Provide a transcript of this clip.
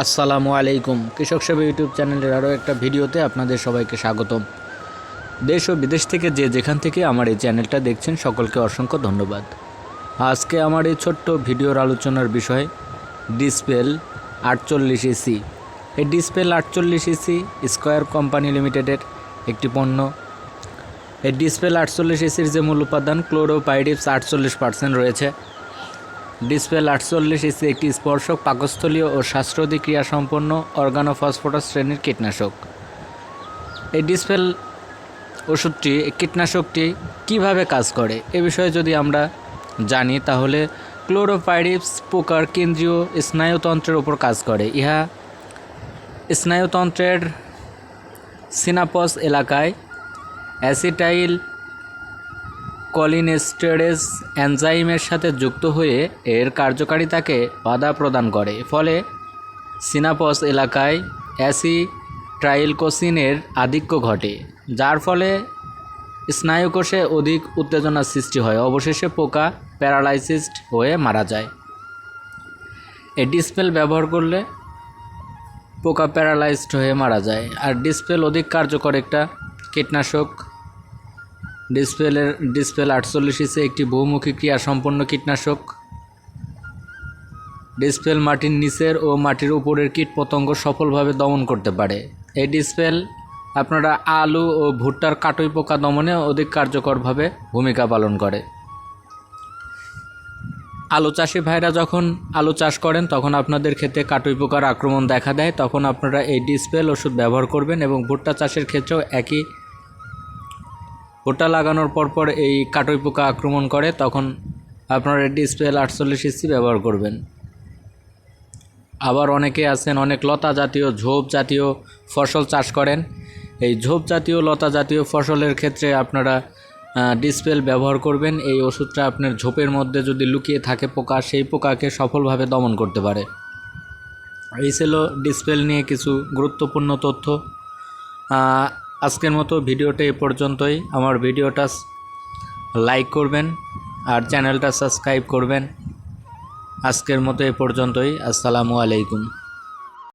আসসালামু আলাইকুম। কৃষক সেবা ইউটিউব চ্যানেলের আরও একটা ভিডিওতে আপনাদের সবাইকে স্বাগতম। দেশ ও বিদেশ থেকে যে যেখান থেকে আমার এই চ্যানেলটা দেখছেন, সকলকে অসংখ্য ধন্যবাদ। আজকে আমার এই ছোট্ট ভিডিওর আলোচনার বিষয়, ডিসপেল আটচল্লিশ ইসি এই ডিসপেল আটচল্লিশ ইসি স্কোয়ার কোম্পানি লিমিটেডের একটি পণ্য। এই ডিসপেল আটচল্লিশ এসির যে মূল উপাদান ক্লোরোপাইডিপস আটচল্লিশ পার্সেন্ট রয়েছে। ডিসপেল আটচল্লিশ ইসি একটি স্পর্শক, পাকস্থলীয় ও শ্বাসরোধী ক্রিয়া সম্পন্ন অর্গানোফসফরাস শ্রেণির কীটনাশক। এই ডিসপেল ওষুধটি কীটনাশকটি কীভাবে কাজ করে, এ বিষয়ে যদি আমরা জানি, তাহলে ক্লোরোপাইরিপস পোকার কেন্দ্রীয় স্নায়ুতন্ত্রের উপর কাজ করে। ইহা স্নায়ুতন্ত্রের সিনাপস এলাকায় অ্যাসিটাইল কলিনেস্টেরেজ এনজাইমের সাথে যুক্ত হয়ে এর কার্যকারিতাকে বাধা প্রদান করে। ফলে সিনাপস এলাকায় অ্যাসিট্রাইলকোসিনের আধিক্য ঘটে, যার ফলে স্নায়ুকোষে অধিক উত্তেজনার সৃষ্টি হয়। অবশেষে পোকা প্যারালাইসিসড হয়ে মারা যায়। এই ডিসপেল ব্যবহার করলে পোকা প্যারালাইজড হয়ে মারা যায়। আর ডিসপেল অধিক কার্যকর একটা কীটনাশক ডিসপেলের ডিসপেল আটচল্লিশ ইসে, একটি বহুমুখী ক্রিয়া সম্পন্ন কীটনাশক। ডিসপেল মাটির নিচের ও মাটির উপরের কীট পতঙ্গ সফলভাবে দমন করতে পারে। এই ডিসপেল আপনারা আলু ও ভুট্টার কাটুই পোকা দমনে অধিক কার্যকরভাবে ভূমিকা পালন করে। আলু চাষি ভাইরা যখন আলু চাষ করেন, তখন আপনাদের ক্ষেত্রে কাটুই পোকার আক্রমণ দেখা দেয়। তখন আপনারা এই ডিসপেল ওষুধ ব্যবহার করবেন এবং ভুট্টা চাষের ক্ষেত্রেও একই ভুট্টা লাগানোর পরপর এই কাটুই পোকা আক্রমণ করে, তখন আপনারা ডিসপেল আটচল্লিশ ইসি ব্যবহার করবেন। আবার অনেকে আছেন, অনেক লতা জাতীয়, ঝোপ জাতীয় ফসল চাষ করেন। এই ঝোপ জাতীয়, লতা জাতীয় ফসলের ক্ষেত্রে আপনারা ডিসপেল ব্যবহার করবেন। এই ওষুধটা আপনার ঝোপের মধ্যে যদি লুকিয়ে থাকে পোকা, সেই পোকাকে সফলভাবে দমন করতে পারে। এই ছিল ডিসপেল নিয়ে কিছু গুরুত্বপূর্ণ তথ্য। আজকের মতো ভিডিওটা এ পর্যন্তই। আমার ভিডিওটা লাইক করবেন আর চ্যানেলটা সাবস্ক্রাইব করবেন। আজকের মতো এ পর্যন্তই। আসসালামু আলাইকুম।